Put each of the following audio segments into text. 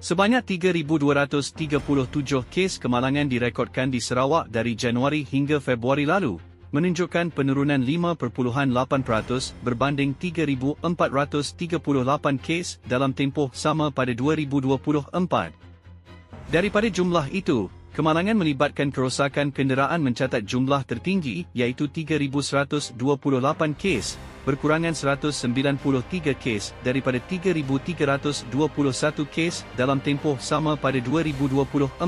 Sebanyak 3,237 kes kemalangan direkodkan di Sarawak dari Januari hingga Februari lalu, menunjukkan penurunan 5.8% berbanding 3,438 kes dalam tempoh sama pada 2024. Daripada jumlah itu, kemalangan melibatkan kerosakan kenderaan mencatat jumlah tertinggi iaitu 3,128 kes, berkurangan 193 kes daripada 3,321 kes dalam tempoh sama pada 2024.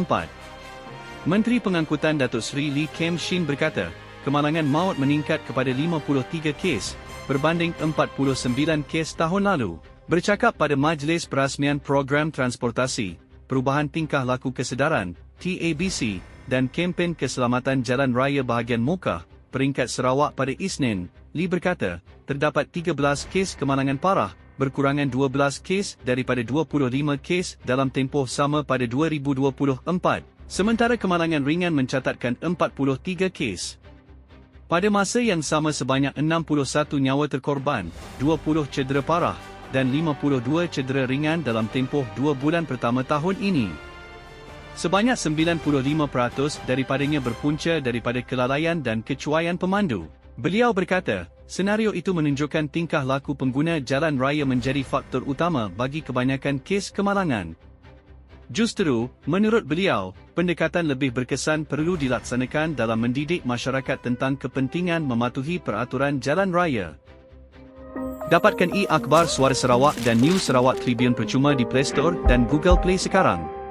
Menteri Pengangkutan Datuk Seri Lee Kem Shin berkata, kemalangan maut meningkat kepada 53 kes, berbanding 49 kes tahun lalu. Bercakap pada Majlis Perasmian Program Transportasi, Perubahan Tingkah Laku Kesedaran, TABC, dan Kempen Keselamatan Jalan Raya Bahagian Mokah, peringkat Sarawak pada Isnin, Lee berkata, terdapat 13 kes kemalangan parah, berkurangan 12 kes daripada 25 kes dalam tempoh sama pada 2024, sementara kemalangan ringan mencatatkan 43 kes. Pada masa yang sama sebanyak 61 nyawa terkorban, 20 cedera parah, dan 52 cedera ringan dalam tempoh 2 bulan pertama tahun ini. Sebanyak 95% daripadanya berpunca daripada kelalaian dan kecuaian pemandu. Beliau berkata, senario itu menunjukkan tingkah laku pengguna jalan raya menjadi faktor utama bagi kebanyakan kes kemalangan. Justru, menurut beliau, pendekatan lebih berkesan perlu dilaksanakan dalam mendidik masyarakat tentang kepentingan mematuhi peraturan jalan raya. Dapatkan e-akhbar Suara Sarawak dan News Sarawak Tribune percuma di Play Store dan Google Play sekarang.